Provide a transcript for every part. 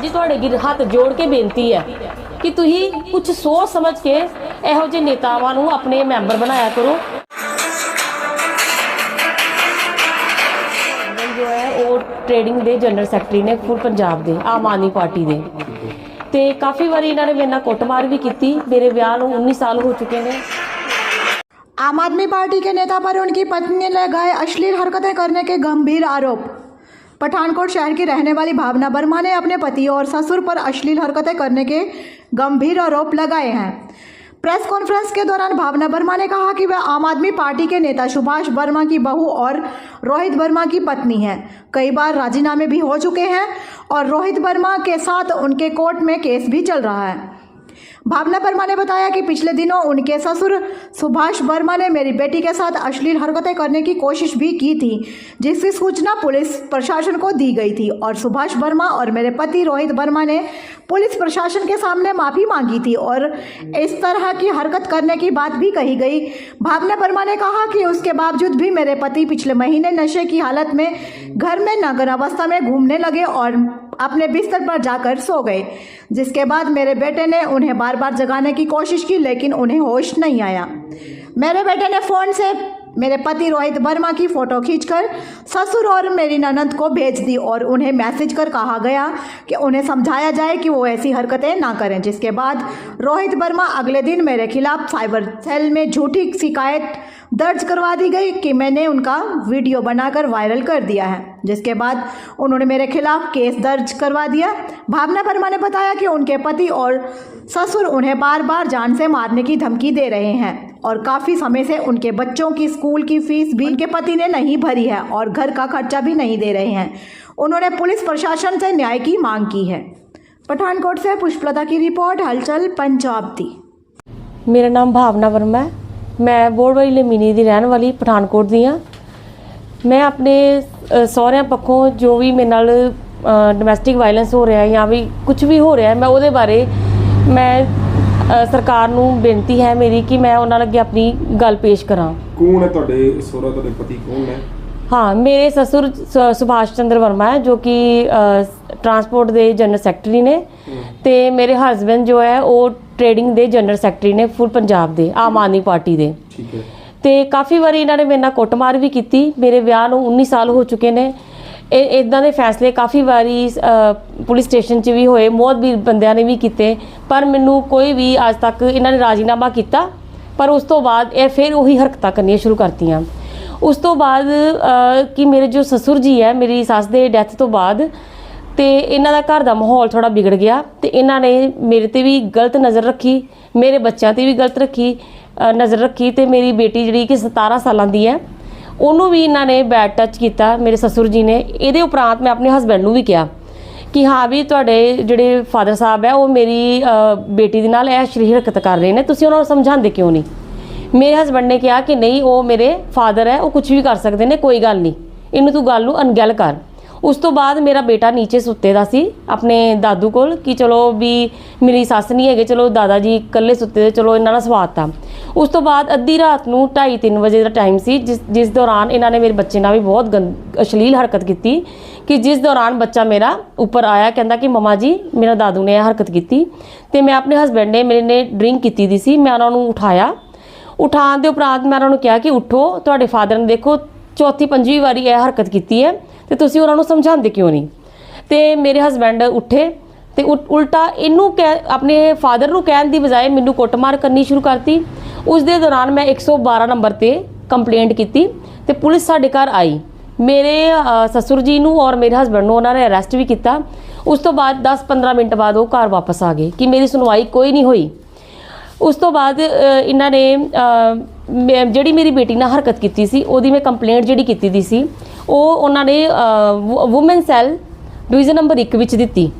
ਜੀ ਤੁਹਾਡੇ ਅੱਗੇ ਹੱਥ ਜੋੜ ਕੇ ਬੇਨਤੀ ਹੈ ਕਿ ਤੁਸੀਂ ਕੁਝ ਸੋਚ ਸਮਝ ਕੇ ਇਹੋ ਜਿਹੇ ਨੇਤਾਵਾਂ ਨੂੰ ਆਪਣੇ ਮੈਂਬਰ ਬਣਾਇਆ ਕਰੋ ਹਸਬੈਂਡ ਜੋ ਹੈ ਉਹ ਟ੍ਰੇਡਿੰਗ ਦੇ ਜਨਰਲ ਸੈਕਟਰੀ ਨੇ ਫੁੱਲ ਪੰਜਾਬ ਦੇ ਆਮ ਆਦਮੀ ਪਾਰਟੀ ਦੇ ਤੇ ਕਾਫੀ ਵਾਰੀ ਇਹਨਾਂ ਨੇ ਮੇਰੇ ਨਾਲ ਕੁੱਟਮਾਰ ਵੀ ਕੀਤੀ ਮੇਰੇ ਵਿਆਹ ਨੂੰ 19 ਸਾਲ ਹੋ ਚੁੱਕੇ ਨੇ आम आदमी पार्टी के नेता पर उनकी पत्नी ने लगाए अश्लील हरकतें करने के गंभीर आरोप पठानकोट शहर की रहने वाली भावना वर्मा ने अपने पति और ससुर पर अश्लील हरकतें करने के गंभीर आरोप लगाए हैं। प्रेस कॉन्फ्रेंस के दौरान भावना वर्मा ने कहा कि वह आम आदमी पार्टी के नेता सुभाष वर्मा की बहू और रोहित वर्मा की पत्नी हैं। कई बार राजीनामे भी हो चुके हैं और रोहित वर्मा के साथ उनके कोर्ट में केस भी चल रहा है। भावना वर्मा ने बताया कि पिछले दिनों उनके ससुर सुभाष वर्मा ने मेरी बेटी के साथ अश्लील हरकतें करने की कोशिश भी की थी, जिसकी सूचना पुलिस प्रशासन को दी गई थी और सुभाष वर्मा और मेरे पति रोहित वर्मा ने पुलिस प्रशासन के सामने माफ़ी मांगी थी और इस तरह की हरकत करने की बात भी कही गई। भावना वर्मा ने कहा कि उसके बावजूद भी मेरे पति पिछले महीने नशे की हालत में घर में नगर अवस्था में घूमने लगे और अपने बिस्तर पर जाकर सो गए, जिसके बाद मेरे बेटे ने उन्हें बार बार जगाने की कोशिश की, लेकिन उन्हें होश नहीं आया। मेरे बेटे ने फ़ोन से मेरे पति रोहित वर्मा की फ़ोटो खींचकर ससुर और मेरी ननद को भेज दी और उन्हें मैसेज कर कहा गया कि उन्हें समझाया जाए कि वो ऐसी हरकतें ना करें, जिसके बाद रोहित वर्मा अगले दिन मेरे खिलाफ साइबर सेल में झूठी शिकायत दर्ज करवा दी गई कि मैंने उनका वीडियो बनाकर वायरल कर दिया है, जिसके बाद उन्होंने मेरे खिलाफ केस दर्ज करवा दिया। भावना वर्मा ने बताया कि उनके पति और ससुर उन्हें बार बार जान से मारने की धमकी दे रहे हैं और काफ़ी समय से उनके बच्चों की, स्कूल की फ़ीस भी उनके पति ने नहीं भरी है और घर का खर्चा भी नहीं दे रहे हैं। उन्होंने पुलिस प्रशासन से न्याय की मांग की है। पठानकोट से पुष्पलता की रिपोर्ट, हलचल, पंजाब दी। मेरा नाम भावना वर्मा है। ਮੈਂ ਬੋੜਵਾਲੀ ਲਮੀਨੀ ਦੀ ਰਹਿਣ ਵਾਲੀ ਪਠਾਨਕੋਟ ਦੀ ਹਾਂ। ਮੈਂ ਆਪਣੇ ਸਹੁਰਿਆਂ ਪੱਖੋਂ ਜੋ ਵੀ ਮੇਰੇ ਨਾਲ ਡੋਮੈਸਟਿਕ ਵਾਇਲੈਂਸ ਹੋ ਰਿਹਾ ਜਾਂ ਵੀ ਕੁਝ ਵੀ ਹੋ ਰਿਹਾ ਮੈਂ ਉਹਦੇ ਬਾਰੇ ਮੈਂ ਸਰਕਾਰ ਨੂੰ ਬੇਨਤੀ ਹੈ ਮੇਰੀ ਕਿ ਮੈਂ ਉਹਨਾਂ ਅੱਗੇ ਆਪਣੀ ਗੱਲ ਪੇਸ਼ ਕਰਾਂ। ਕੌਣ ਹੈ ਤੁਹਾਡੇ ਸਹੁਰਾ ਤੁਹਾਡੇ ਪਤੀ ਕੌਣ ਹੈ? ਹਾਂ ਮੇਰੇ ਸਸੁਰ ਸੁਭਾਸ਼ ਚੰਦਰ ਵਰਮਾ ਹੈ ਜੋ ਕਿ ਟਰਾਂਸਪੋਰਟ ਦੇ ਜਨਰਲ ਸੈਕਟਰੀ ਨੇ ਤੇ ਮੇਰੇ ਹਸਬੰਡ ਜੋ ਹੈ ਉਹ ਟ੍ਰੇਡਿੰਗ ਦੇ ਜਨਰਲ ਸੈਕਟਰੀ ਨੇ ਫੁੱਲ ਪੰਜਾਬ ਦੇ ਆਮ ਆਦਮੀ ਪਾਰਟੀ ਦੇ। ਠੀਕ ਹੈ। ਤੇ ਕਾਫੀ ਵਾਰੀ ਇਹਨਾਂ ਨੇ ਮੇਰੇ ਨਾਲ ਕੁੱਟਮਾਰ ਵੀ ਕੀਤੀ। ਮੇਰੇ ਵਿਆਹ ਨੂੰ 19 ਸਾਲ ਹੋ ਚੁੱਕੇ ਨੇ। ਇਹ ਇਦਾਂ ਦੇ ਫੈਸਲੇ ਕਾਫੀ ਵਾਰੀ ਪੁਲਿਸ ਸਟੇਸ਼ਨ 'ਚ ਵੀ ਹੋਏ ਮੌਤ ਵੀ ਬੰਦਿਆਂ ਨੇ ਵੀ ਕੀਤੇ। ਪਰ ਮੈਨੂੰ ਕੋਈ ਵੀ ਅੱਜ ਤੱਕ ਇਹਨਾਂ ਨੇ ਰਾਜ਼ੀਨਾਮਾ ਕੀਤਾ। ਪਰ ਉਸ ਤੋਂ ਬਾਅਦ ਇਹ ਫਿਰ ਉਹੀ ਹਰਕਤਾਂ ਕਰਨੀਆਂ ਸ਼ੁਰੂ ਕਰਤੀਆਂ। ਉਸ ਤੋਂ ਬਾਅਦ ਕਿ ਮੇਰੇ ਜੋ ਸਸੁਰ ਜੀ ਹੈ ਮੇਰੀ ਸੱਸ ਦੇ ਡੈਥ ਤੋਂ ਬਾਅਦ ਤੇ ਇਹਨਾਂ ਦਾ ਘਰ ਦਾ ਮਾਹੌਲ ਥੋੜਾ ਵਿਗੜ ਗਿਆ ਤੇ ਇਹਨਾਂ ਨੇ ਮੇਰੇ ਤੇ ਵੀ ਗਲਤ ਨਜ਼ਰ ਰੱਖੀ, ਮੇਰੇ ਬੱਚਿਆਂ ਤੇ ਵੀ ਗਲਤ ਰੱਖੀ ਨਜ਼ਰ ਰੱਖੀ ਤੇ ਮੇਰੀ ਬੇਟੀ ਜਿਹੜੀ ਕਿ 17 ਸਾਲਾਂ ਦੀ ਹੈ, ਉਹਨੂੰ ਵੀ ਇਹਨਾਂ ਨੇ ਬੈਡ ਟੱਚ ਕੀਤਾ, ਮੇਰੇ ਸਸੁਰ ਜੀ ਨੇ। ਇਹਦੇ ਉਪਰੰਤ ਮੈਂ ਆਪਣੇ ਹਸਬੰਡ ਨੂੰ ਵੀ ਕਿਹਾ ਕਿ ਹਾਂ ਵੀ ਤੁਹਾਡੇ ਜਿਹੜੇ ਫਾਦਰ ਸਾਹਿਬ ਹੈ, ਉਹ ਮੇਰੀ ਬੇਟੀ ਦੇ ਨਾਲ ਇਹ ਸ਼ਰੀਰ ਹਰਕਤ ਕਰ ਰਹੇ ਨੇ, ਤੁਸੀਂ ਉਹਨਾਂ ਨੂੰ ਸਮਝਾਉਂਦੇ ਕਿਉਂ ਨਹੀਂ? ਮੇਰੇ ਹਸਬੰਡ ਨੇ ਕਿਹਾ ਕਿ ਨਹੀਂ, ਉਹ ਮੇਰੇ ਫਾਦਰ ਹੈ, ਉਹ ਕੁਝ ਵੀ ਕਰ ਸਕਦੇ ਨੇ, ਕੋਈ ਗੱਲ ਨਹੀਂ। ਇਹਨੂੰ ਤੂੰ ਗੱਲ ਨੂੰ ਅਣਗਹਿਲ ਕਰ। ਉਸ ਤੋਂ ਬਾਅਦ ਮੇਰਾ ਬੇਟਾ ਨੀਚੇ ਸੁੱਤੇ ਦਾ ਸੀ, ਆਪਣੇ ਦਾਦੂ ਕੋਲ ਕਿ ਚਲੋ ਵੀ ਮੇਰੀ ਸੱਸ ਨਹੀਂ ਹੈਗੇ, ਚਲੋ ਦਾਦਾ ਜੀ ਇਕੱਲੇ ਸੁੱਤੇ ਦੇ ਚਲੋ ਇਹਨਾਂ ਨਾਲ ਸਵਾਤਾ ਉਸ ਤੋਂ ਬਾਅਦ ਅੱਧੀ ਰਾਤ ਨੂੰ 2:30 ਵਜੇ ਦਾ ਟਾਈਮ ਸੀ, ਜਿਸ ਜਿਸ ਦੌਰਾਨ ਇਹਨਾਂ ਨੇ ਮੇਰੇ ਬੱਚੇ ਨਾਲ ਵੀ ਬਹੁਤ ਗੰਦ ਅਸ਼ਲੀਲ ਹਰਕਤ ਕੀਤੀ ਕਿ ਜਿਸ ਦੌਰਾਨ ਬੱਚਾ ਮੇਰਾ ਉੱਪਰ ਆਇਆ, ਕਹਿੰਦਾ ਕਿ ਮਮਾ ਜੀ, ਮੇਰਾ ਦਾਦੂ ਨੇ ਇਹ ਹਰਕਤ ਕੀਤੀ ਤੇ ਮੈਂ ਆਪਣੇ ਹਸਬੰਡ ਨੇ ਮੇਰੇ ਨੇ ਡਰਿੰਕ ਕੀਤੀ ਦੀ ਸੀ, ਮੈਂ ਉਹਨਾਂ ਨੂੰ ਉਠਾਇਆ। ਉਠਾਉਣ ਦੇ ਉਪਰੰਤ ਮੈਂ ਉਹਨਾਂ ਨੂੰ ਕਿਹਾ ਕਿ ਉਠੋ, ਤੁਹਾਡੇ ਫਾਦਰ ਨੇ ਦੇਖੋ ਚੌਥੀ ਪੰਜਵੀਂ ਵਾਰੀ ਇਹ ਹਰਕਤ ਕੀਤੀ ਹੈ। ਤੇ ਤੁਸੀਂ ਉਹਨਾਂ ਨੂੰ ਸਮਝਾਉਂਦੇ ਕਿਉਂ ਨਹੀਂ? ਤੇ ਮੇਰੇ ਹਸਬੰਡ ਉੱਠੇ ਤੇ ਉਲਟਾ ਇਹਨੂੰ ਕਹਿ ਆਪਣੇ ਫਾਦਰ ਨੂੰ ਕਹਿਣ ਦੀ ਬਜਾਏ ਮੈਨੂੰ ਕੁੱਟਮਾਰ ਕਰਨੀ ਸ਼ੁਰੂ ਕਰਤੀ। ਉਸ ਦੇ ਦੌਰਾਨ ਮੈਂ 112 ਨੰਬਰ ਤੇ ਕੰਪਲੇਂਟ ਕੀਤੀ ਤੇ ਪੁਲਿਸ ਸਾਡੇ ਘਰ ਆਈ। ਮੇਰੇ ਅ, ਸਸੁਰ ਜੀ ਨੂੰ ਔਰ ਮੇਰੇ ਹਸਬੰਡ ਨੂੰ ਉਹਨਾਂ ਨੇ ਅਰੈਸਟ ਵੀ ਕੀਤਾ। ਉਸ ਤੋਂ ਬਾਅਦ 10-15 ਮਿੰਟ ਬਾਅਦ ਉਹ ਘਰ ਵਾਪਸ ਆ ਗਏ ਕਿ ਮੇਰੀ ਸੁਣਵਾਈ ਕੋਈ ਨਹੀਂ ਹੋਈ। ਉਸ ਤੋਂ ਬਾਅਦ ਇਹਨਾਂ ਨੇ ਮੈਂ- ਜਿਹੜੀ ਮੇਰੀ ਬੇਟੀ ਨਾਲ ਹਰਕਤ ਕੀਤੀ ਸੀ ਉਹਦੀ ਮੈਂ ਕੰਪਲੇਂਟ ਜਿਹੜੀ ਕੀਤੀ ਦੀ ਸੀ ਉਹ ਉਹਨਾਂ ਨੇ ਔਮਨ ਸੈੱਲ ਡਿਵੀਜ਼ਨ ਨੰਬਰ 1 ਵਿੱਚ ਦਿੱਤੀ,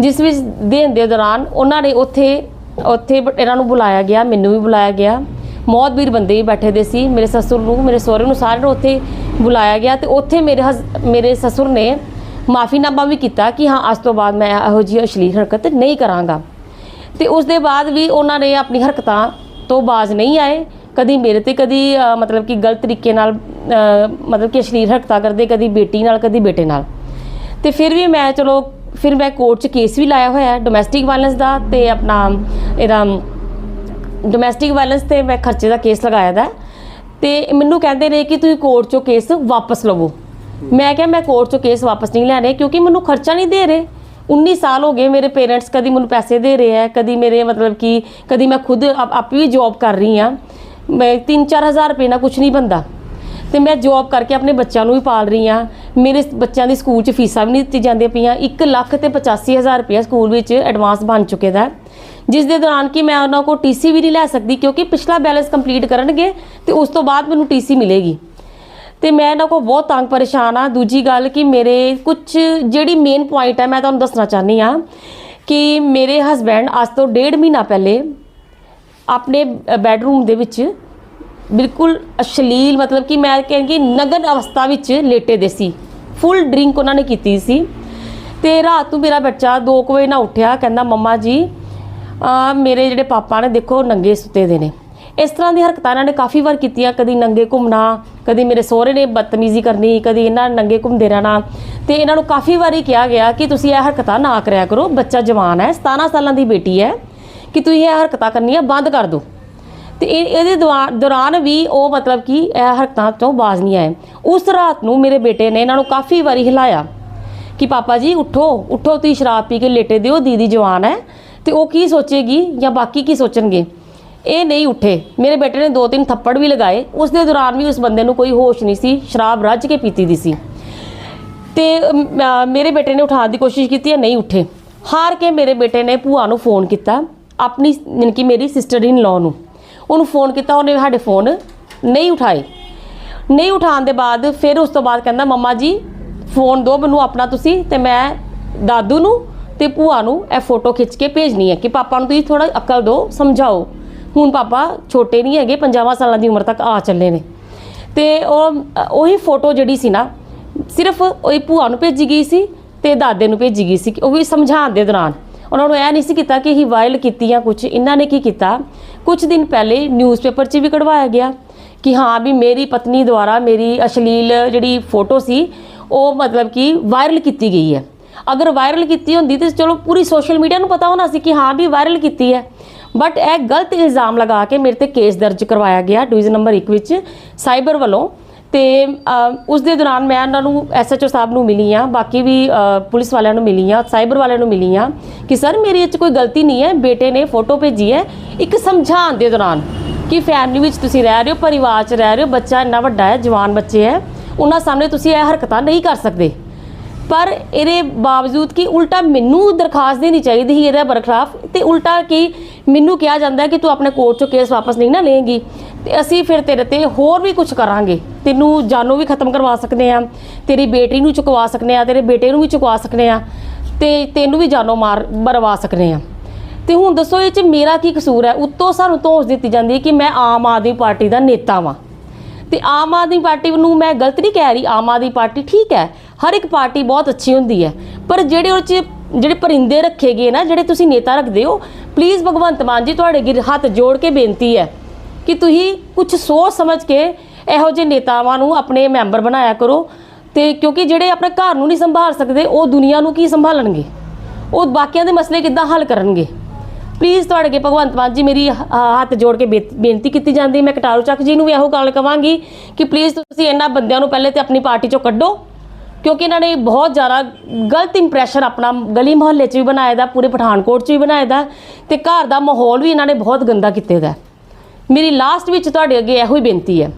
ਜਿਸ ਵਿੱਚ ਦੇਣ ਦੇ ਦੌਰਾਨ ਉਹਨਾਂ ਨੇ ਉੱਥੇ ਉੱਥੇ ਇਹਨਾਂ ਨੂੰ ਬੁਲਾਇਆ ਗਿਆ, ਮੈਨੂੰ ਵੀ ਬੁਲਾਇਆ ਗਿਆ। ਮੌਤ ਵੀਰ ਬੰਦੇ ਵੀ ਬੈਠੇ ਦੇ ਸੀ, ਮੇਰੇ ਸਸੁਰ ਨੂੰ, ਮੇਰੇ ਸਹੁਰੇ ਨੂੰ ਸਾਰਿਆਂ ਨੂੰ ਉੱਥੇ ਬੁਲਾਇਆ ਗਿਆ ਤੇ ਉੱਥੇ ਮੇਰੇ ਹਸ- ਮੇਰੇ ਸਸੁਰ ਨੇ ਮਾਫੀਨਾਮਾ ਵੀ ਕੀਤਾ ਕਿ ਹਾਂ, ਅੱਜ ਤੋਂ ਬਾਅਦ ਮੈਂ ਇਹੋ ਜਿਹੀ ਅਸ਼ਲੀਲ ਹਰਕਤ ਨਹੀਂ ਕਰਾਂਗਾ। ਤੇ ਉਸ ਦੇ ਬਾਅਦ ਵੀ ਉਹਨਾਂ ਨੇ ਆਪਣੀ ਹਰਕਤਾਂ ਤੋਂ ਬਾਜ਼ ਨਹੀਂ ਆਏ। ਕਦੀ ਮੇਰੇ ਤੇ ਕਦੀ ਮਤਲਬ ਕਿ ਗਲਤ ਤਰੀਕੇ ਨਾਲ ਮਤਲਬ ਕਿ ਅਸ਼ਲੀਲ ਹਰਕਤਾਂ ਕਰਦੇ, ਕਦੀ ਬੇਟੀ ਨਾਲ, ਕਦੀ ਬੇਟੇ ਨਾਲ। ਤੇ ਫਿਰ ਵੀ ਮੈਂ, ਚਲੋ, ਫਿਰ ਮੈਂ ਕੋਰਟ 'ਚ ਕੇਸ ਵੀ ਲਾਇਆ ਹੋਇਆ ਹੈ ਡੋਮੈਸਟਿਕ ਵਾਇਲੈਂਸ ਦਾ ਤੇ ਆਪਣਾ ਇਹਦਾ ਡੋਮੈਸਟਿਕ ਵਾਇਲੈਂਸ ਤੇ ਮੈਂ ਖਰਚੇ ਦਾ ਕੇਸ ਲਗਾਇਆ ਦਾ। ਹੈ। ਤੇ ਮੈਨੂੰ ਕਹਿੰਦੇ ਨੇ ਕਿ ਤੁਸੀਂ ਕੋਰਟ 'ਚੋਂ ਕੇਸ ਵਾਪਸ ਲਵੋ। ਮੈਂ ਕਿਹਾ, ਮੈਂ ਕੋਰਟ 'ਚੋਂ ਕੇਸ ਵਾਪਸ ਨਹੀਂ ਲੈਣੇ ਕਿਉਂਕਿ ਮੈਨੂੰ ਖਰਚਾ ਨਹੀਂ ਦੇ ਰਹੇ। 19 ਸਾਲ ਹੋ ਗਏ ਮੇਰੇ ਪੇਰੈਂਟਸ ਕਦੀ ਮੈਨੂੰ ਪੈਸੇ ਦੇ ਰਹੇ ਹੈ ਕਦੀ ਮੇਰੇ ਮਤਲਬ ਕਿ, ਕਦੀ ਮੈਂ ਖੁਦ ਆਪ ਆਪ ਵੀ ਜੌਬ ਕਰ ਰਹੀ ਹਾਂ। ਮੈਂ 3-4000 ਰੁਪਏ ਨਾਲ ਕੁਝ ਨਹੀਂ ਬੰਦਾ। ਤੇ ਮੈਂ ਜੌਬ ਕਰਕੇ ਆਪਣੇ ਬੱਚਿਆਂ ਨੂੰ ਵੀ ਪਾਲ ਰਹੀ ਹਾਂ। ਮੇਰੇ ਬੱਚਿਆਂ ਦੀ ਸਕੂਲ 'ਚ ਫੀਸਾਂ ਵੀ ਨਹੀਂ ਦਿੱਤੀ ਜਾਂਦੀਆਂ ਪਈਆਂ। 1 ਲੱਖ ਤੇ 85000 ਰੁਪਏ ਸਕੂਲ ਵਿੱਚ ਐਡਵਾਂਸ ਬਣ ਚੁੱਕੇ ਦਾ। ਜਿਸ ਦੇ ਦੌਰਾਨ ਕਿ ਮੈਂ ਉਹਨਾਂ ਕੋਲ ਟੀਸੀ ਵੀ ਨਹੀਂ ਲੈ ਸਕਦੀ ਕਿਉਂਕਿ ਪਿਛਲਾ ਬੈਲੈਂਸ ਕੰਪਲੀਟ ਕਰਨਗੇ ਤੇ ਉਸ ਤੋਂ ਬਾਅਦ ਮੈਨੂੰ ਟੀਸੀ ਮਿਲੇਗੀ। ਤੇ ਮੈਂ ਇਹਨਾਂ ਕੋਲ ਬਹੁਤ ਤੰਗ ਪਰੇਸ਼ਾਨ ਆ ਦੂਜੀ ਗੱਲ ਕਿ ਮੇਰੇ ਕੁਝ ਜਿਹੜੀ ਮੇਨ ਪੁਆਇੰਟ ਹੈ, ਮੈਂ ਤੁਹਾਨੂੰ ਦੱਸਣਾ ਚਾਹਨੀ ਆ ਕਿ ਮੇਰੇ ਹਸਬੈਂਡ ਅੱਜ ਤੋਂ ਡੇਢ ਮਹੀਨਾ ਪਹਿਲੇ ਆਪਣੇ ਬੈੱਡਰੂਮ ਦੇ ਵਿੱਚ ਬਿਲਕੁਲ ਅਸ਼ਲੀਲ, ਮਤਲਬ ਕਿ ਮੈਂ ਕਹਿੰਗੀ ਨਗਨ ਅਵਸਥਾ ਵਿੱਚ ਲੇਟੇ ਦੇ ਸੀ। ਫੁੱਲ ਡਰਿੰਕ ਉਹਨਾਂ ਨੇ ਕੀਤੀ ਸੀ। ਤੇ ਰਾਤ ਨੂੰ ਮੇਰਾ ਬੱਚਾ 2 ਵਜੇ ਨਾ ਉੱਠਿਆ, ਕਹਿੰਦਾ, ਮੰਮਾ ਜੀ ਮੇਰੇ ਜਿਹੜੇ ਪਾਪਾ ਨੇ, ਦੇਖੋ, ਨੰਗੇ ਸੁੱਤੇ ਦੇ ਨੇ। ਇਸ ਤਰ੍ਹਾਂ ਦੀ ਹਰਕਤਾਂ ਇਹਨਾਂ ਨੇ ਕਾਫੀ ਵਾਰ ਕੀਤੀਆਂ, ਕਦੀ ਨੰਗੇ ਘੁੰਮਣਾ, ਕਦੀ ਮੇਰੇ ਸਹੁਰੇ ਨੇ ਬਦਤਮੀਜ਼ੀ ਕਰਨੀ, ਕਦੀ ਇਹਨਾਂ ਨੰਗੇ ਘੁੰਮਦੇ ਰਹਿਣਾ। ਤੇ ਇਹਨਾਂ ਨੂੰ ਕਾਫੀ ਵਾਰੀ ਕਿਹਾ ਗਿਆ ਕਿ ਤੁਸੀਂ ਇਹ ਹਰਕਤਾਂ ਨਾ ਕਰਿਆ ਕਰੋ, ਬੱਚਾ ਜਵਾਨ ਹੈ 17 ਸਾਲਾਂ ਦੀ ਬੇਟੀ ਹੈ। ਕਿ ਤੁਸੀਂ ਇਹ ਹਰਕਤਾਂ ਕਰਨੀਆਂ ਬੰਦ ਕਰ ਦਿਓ ਤੇ ਇਹ, ਇਹਦੇ ਦੌਰਾ- ਦੌਰਾਨ ਵੀ ਉਹ ਮਤਲਬ ਕਿ ਇਹ ਹਰਕਤਾਂ ਤੋਂ ਬਾਜ਼ ਨਹੀਂ ਆਏ। ਉਸ ਰਾਤ ਨੂੰ ਮੇਰੇ ਬੇਟੇ ਨੇ ਇਹਨਾਂ ਨੂੰ ਕਾਫੀ ਵਾਰੀ ਹਿਲਾਇਆ ਕਿ ਪਾਪਾ ਜੀ ਉਠੋ ਉਠੋ, ਤੁਸੀਂ ਸ਼ਰਾਬ ਪੀ ਕੇ ਲੇਟੇ ਦਿਓ, ਦੀਦੀ ਜਵਾਨ ਹੈ, ਤੇ ਉਹ ਕੀ ਸੋਚੇਗੀ ਜਾਂ ਬਾਕੀ ਕੀ ਸੋਚਣਗੇ? ਇਹ ਨਹੀਂ ਉੱਠੇ। ਮੇਰੇ ਬੇਟੇ ਨੇ ਦੋ ਤਿੰਨ ਥੱਪੜ ਵੀ ਲਗਾਏ। ਉਸ ਦੇ ਦੌਰਾਨ ਵੀ ਉਸ ਬੰਦੇ ਨੂੰ ਕੋਈ ਹੋਸ਼ ਨਹੀਂ ਸੀ, ਸ਼ਰਾਬ ਰੱਜ ਕੇ ਪੀਤੀ ਦੀ ਸੀ। ਤੇ ਮੇਰੇ ਬੇਟੇ ਨੇ ਉਠਾਉਣ ਦੀ ਕੋਸ਼ਿਸ਼ ਕੀਤੀ ਹੈ ਨਹੀਂ ਉੱਠੇ। ਹਾਰ ਕੇ ਮੇਰੇ ਬੇਟੇ ਨੇ ਭੂਆ ਨੂੰ ਫੋਨ ਕੀਤਾ। ਆਪਣੀ ਯਾਨੀ ਕਿ ਮੇਰੀ ਸਿਸਟਰ ਇਨ ਲਾਅ ਨੂੰ। ਉਹਨੂੰ ਫੋਨ ਕੀਤਾ, ਉਹਨੇ ਸਾਡੇ ਫੋਨ ਨਹੀਂ ਉਠਾਏ। ਨਹੀਂ ਉਠਾਉਣ ਦੇ ਬਾਅਦ ਫਿਰ ਉਸ ਤੋਂ ਬਾਅਦ ਕਹਿੰਦਾ, ਮੰਮਾ ਜੀ ਫੋਨ ਦਿਓ ਮੈਨੂੰ ਆਪਣਾ ਤੁਸੀਂ ਤੇ ਮੈਂ ਦਾਦੂ ਨੂੰ ਤੇ ਭੂਆ ਨੂੰ ਇਹ ਫੋਟੋ ਖਿੱਚ ਕੇ ਭੇਜਣੀ ਹੈ ਕਿ ਪਾਪਾ ਨੂੰ ਤੁਸੀਂ ਥੋੜਾ ਅਕਲ ਦਿਓ, ਸਮਝਾਓ। ਹੁਣ ਪਾਪਾ ਛੋਟੇ ਨਹੀਂ ਹੈਗੇ 50 ਸਾਲਾਂ ਦੀ ਉਮਰ ਤੱਕ ਆ ਚੱਲੇ ਨੇ। ਤੇ ਉਹ, ਉਹੀ ਫੋਟੋ ਜਿਹੜੀ ਸੀ ਨਾ, ਸਿਰਫ ਉਹੀ ਭੂਆ ਨੂੰ ਭੇਜੀ ਗਈ ਸੀ ਤੇ ਦਾਦੇ ਨੂੰ ਭੇਜੀ ਗਈ ਸੀ ਉਹ ਵੀ ਸਮਝਾਉਣ ਦੇ ਦੌਰਾਨ। ਉਹਨਾਂ ਨੂੰ ਇਹ ਨਹੀਂ ਸੀ ਕੀਤਾ ਕਿ ਹੀ ਵਾਇਰਲ ਕੀਤੀ ਜਾਂ ਕੁਝ ਇਹਨਾਂ ਨੇ ਕੀ ਕੀਤਾ? ਕੁਝ ਦਿਨ ਪਹਿਲੇ ਨਿਊਜ਼ਪੇਪਰ 'ਚ ਵੀ ਕਢਵਾਇਆ ਗਿਆ ਕਿ ਹਾਂ ਵੀ ਮੇਰੀ ਪਤਨੀ ਦੁਆਰਾ ਮੇਰੀ ਅਸ਼ਲੀਲ ਜਿਹੜੀ ਫੋਟੋ ਸੀ, ਉਹ ਮਤਲਬ ਕਿ ਵਾਇਰਲ ਕੀਤੀ ਗਈ ਹੈ। ਅਗਰ ਵਾਇਰਲ ਕੀਤੀ ਹੁੰਦੀ ਤੇ ਚਲੋ ਪੂਰੀ ਸੋਸ਼ਲ ਮੀਡੀਆ ਨੂੰ ਪਤਾ ਹੋਣਾ ਸੀ ਕਿ ਹਾਂ ਵੀ ਵਾਇਰਲ ਕੀਤੀ ਹੈ। ਬਟ ਇਹ ਗਲਤ ਇਲਜ਼ਾਮ ਲਗਾ ਕੇ ਮੇਰੇ ਤੇ ਕੇਸ ਦਰਜ ਕਰਵਾਇਆ ਗਿਆ। ਡਿਵੀਜ਼ਨ ਨੰਬਰ 1 ਵਿੱਚ ਸਾਈਬਰ ਵੱਲੋਂ ਤੇ ਉਸ ਦੇ ਦੌਰਾਨ ਮੈਂ ਉਹਨਾਂ ਨੂੰ ਐਸਐਚਓ ਸਾਹਿਬ ਨੂੰ ਮਿਲੀ ਆ ਬਾਕੀ ਵੀ ਪੁਲਿਸ ਵਾਲਿਆਂ ਨੂੰ ਮਿਲੀ ਆ ਸਾਈਬਰ ਵਾਲਿਆਂ ਨੂੰ ਮਿਲੀ ਆ ਕਿ ਸਰ ਮੇਰੀ ਇਹ 'ਚ ਕੋਈ ਗਲਤੀ ਨਹੀਂ ਹੈ, ਬੇਟੇ ਨੇ ਫੋਟੋ ਭੇਜੀ ਹੈ ਇੱਕ ਸਮਝਾਉਣ ਦੇ ਦੌਰਾਨ ਕਿ ਫੈਮਿਲੀ ਵਿੱਚ ਤੁਸੀਂ ਰਹਿ ਰਹੇ ਹੋ, ਪਰਿਵਾਰ 'ਚ ਰਹਿ ਰਹੇ ਹੋ, ਬੱਚਾ ਇੰਨਾ ਵੱਡਾ ਹੈ, ਜਵਾਨ ਬੱਚੇ ਹੈ, ਉਹਨਾਂ ਸਾਹਮਣੇ ਤੁਸੀਂ ਇਹ ਹਰਕਤਾਂ ਨਹੀਂ ਕਰ ਸਕਦੇ। ਪਰ ਇਹਦੇ ਬਾਵਜੂਦ ਕਿ ਉਲਟਾ ਮੈਨੂੰ ਦਰਖਾਸਤ ਦੇਣੀ ਚਾਹੀਦੀ ਸੀ ਇਹਦੇ ਬਰਖਲਾਫ, ਤੇ ਉਲਟਾ ਕਿ ਮੈਨੂੰ ਕਿਹਾ ਜਾਂਦਾ ਕਿ ਤੂੰ ਆਪਣੇ ਕੋਰਟ ਚੋਂ ਕੇਸ ਵਾਪਸ ਨਹੀਂ ਨਾ ਲਏਗੀ। ਤੇ ਅਸੀਂ ਫਿਰ ਤੇਰੇ ਤੇ ਹੋਰ ਵੀ ਕੁਝ ਕਰਾਂਗੇ। ਤੈਨੂੰ ਜਾਨੋਂ ਵੀ ਖਤਮ ਕਰਵਾ ਸਕਦੇ ਆ, ਤੇਰੀ ਬੇਟੀ ਨੂੰ ਚੁਕਵਾ ਸਕਦੇ ਆ, ਤੇਰੇ ਬੇਟੇ ਨੂੰ ਵੀ ਚੁਕਵਾ ਸਕਦੇ ਆ, ਤੇ ਤੈਨੂੰ ਵੀ ਜਾਨੋਂ ਮਾਰ ਮਰਵਾ ਸਕਦੇ ਆ। ਤੇ ਹੁਣ ਦੱਸੋ ਇਹ ਚ ਮੇਰਾ ਕੀ ਕਸੂਰ ਹੈ? ਉੱਤੋਂ ਸਾਨੂੰ ਧੌਂਸ ਦਿੱਤੀ ਜਾਂਦੀ ਹੈ ਕਿ ਮੈਂ ਆਮ ਆਦਮੀ ਪਾਰਟੀ ਦਾ ਨੇਤਾ ਵਾਂ। ਤੇ ਆਮ ਆਦਮੀ ਪਾਰਟੀ ਨੂੰ ਮੈਂ ਗਲਤ ਨਹੀਂ ਕਹਿ ਰਹੀ, ਆਮ ਆਦਮੀ ਪਾਰਟੀ ਠੀਕ ਹੈ ਹਰ ਇੱਕ ਪਾਰਟੀ ਬਹੁਤ ਅੱਛੀ ਹੁੰਦੀ ਹੈ। ਪਰ ਜਿਹੜੇ ਉਹ 'ਚ ਜਿਹੜੇ ਪਰਿੰਦੇ ਰੱਖੇ ਗਏ ਨਾ, ਜਿਹੜੇ ਤੁਸੀਂ ਨੇਤਾ ਰੱਖਦੇ ਹੋ ਪਲੀਜ਼ ਭਗਵੰਤ ਮਾਨ ਜੀ, ਤੁਹਾਡੇ ਗਿਰ ਹੱਥ ਜੋੜ ਕੇ ਬੇਨਤੀ ਹੈ ਕਿ ਤੁਸੀਂ ਕੁਝ ਸੋਚ ਸਮਝ ਕੇ ਇਹੋ ਜਿਹੇ ਨੇਤਾਵਾਂ ਨੂੰ ਆਪਣੇ ਮੈਂਬਰ ਬਣਾਇਆ ਕਰੋ ਤੇ ਕਿਉਂਕਿ ਜਿਹੜੇ ਆਪਣੇ ਘਰ ਨੂੰ ਨਹੀਂ ਸੰਭਾਲ ਸਕਦੇ, ਉਹ ਦੁਨੀਆ ਨੂੰ ਕੀ ਸੰਭਾਲਣਗੇ? ਉਹ ਬਾਕੀਆਂ ਦੇ ਮਸਲੇ ਕਿੱਦਾਂ ਹੱਲ ਕਰਨਗੇ? ਪਲੀਜ਼ ਤੁਹਾਡੇ ਅੱਗੇ ਭਗਵੰਤ ਮਾਨ ਜੀ ਮੇਰੀ ਹ- ਹੱਥ ਜੋੜ ਕੇ ਬੇ- ਬੇਨਤੀ ਕੀਤੀ ਜਾਂਦੀ ਮੈਂ ਕਟਾਰੂ ਚੱਕ ਜੀ ਨੂੰ ਵੀ ਇਹੋ ਗੱਲ ਕਵਾਂਗੀ ਕਿ ਪਲੀਜ਼ ਤੁਸੀਂ ਇਹਨਾਂ ਬੰਦਿਆਂ ਨੂੰ ਪਹਿਲੇ ਤੇ ਆਪਣੀ ਪਾਰਟੀ ਚੋਂ ਕੱਢੋ। ਕਿਉਂਕਿ ਇਹਨਾਂ ਨੇ ਬਹੁਤ ਜ਼ਿਆਦਾ ਗਲਤ ਇੰਪ੍ਰੈਸ਼ਨ ਆਪਣਾ ਗਲੀ ਮੁਹੱਲੇ 'ਚ ਵੀ ਬਣਾਇਆ ਦਾ, ਪੂਰੇ ਪਠਾਨਕੋਟ 'ਚ ਵੀ ਬਣਾਇਆ ਦਾ ਤੇ ਘਰ ਦਾ ਮਾਹੌਲ ਵੀ ਇਹਨਾਂ ਨੇ ਬਹੁਤ ਗੰਦਾ ਕੀਤੇ ਦਾ। ਮੇਰੀ ਲਾਸਟ ਵਿੱਚ ਤੁਹਾਡੇ ਅੱਗੇ ਇਹੋ ਹੀ ਬੇਨਤੀ ਹੈ।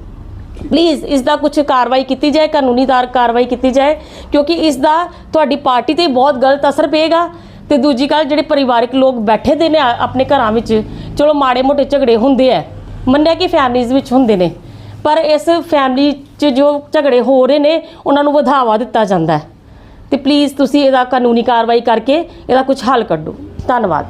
ਪਲੀਜ਼ ਇਸ ਦਾ ਕੁਝ ਕਾਰਵਾਈ ਕੀਤੀ ਜਾਏ ਕਾਨੂੰਨੀ ਦਾਰ ਕਾਰਵਾਈ ਕੀਤੀ ਜਾਏ, ਕਿਉਂਕਿ ਇਸ ਦਾ ਤੁਹਾਡੀ ਪਾਰਟੀ ਤੇ ਬਹੁਤ ਗਲਤ ਅਸਰ ਪਏਗਾ ਤੇ ਦੂਜੀ ਗੱਲ, ਜਿਹੜੇ ਪਰਿਵਾਰਕ ਲੋਕ ਬੈਠੇ ਦੇ ਨੇ ਆਪਣੇ ਘਰਾਂ ਵਿੱਚ, ਚਲੋ ਮਾੜੇ ਮੋਟੇ ਝਗੜੇ ਹੁੰਦੇ ਆ, ਮੰਨਿਆ ਕਿ ਫੈਮਲੀਜ਼ ਵਿੱਚ ਹੁੰਦੇ ਨੇ, ਪਰ ਇਸ ਫੈਮਿਲੀ 'ਚ ਜੋ ਝਗੜੇ ਹੋ ਰਹੇ ਨੇ, ਉਹਨਾਂ ਨੂੰ ਵਧਾਵਾ ਦਿੱਤਾ ਜਾਂਦਾ ਹੈ। ਤੇ ਪਲੀਜ਼ ਤੁਸੀਂ ਇਹਦਾ ਕਾਨੂੰਨੀ ਕਾਰਵਾਈ ਕਰਕੇ ਇਹਦਾ ਕੁਝ ਹੱਲ ਕੱਢੋ। ਧੰਨਵਾਦ।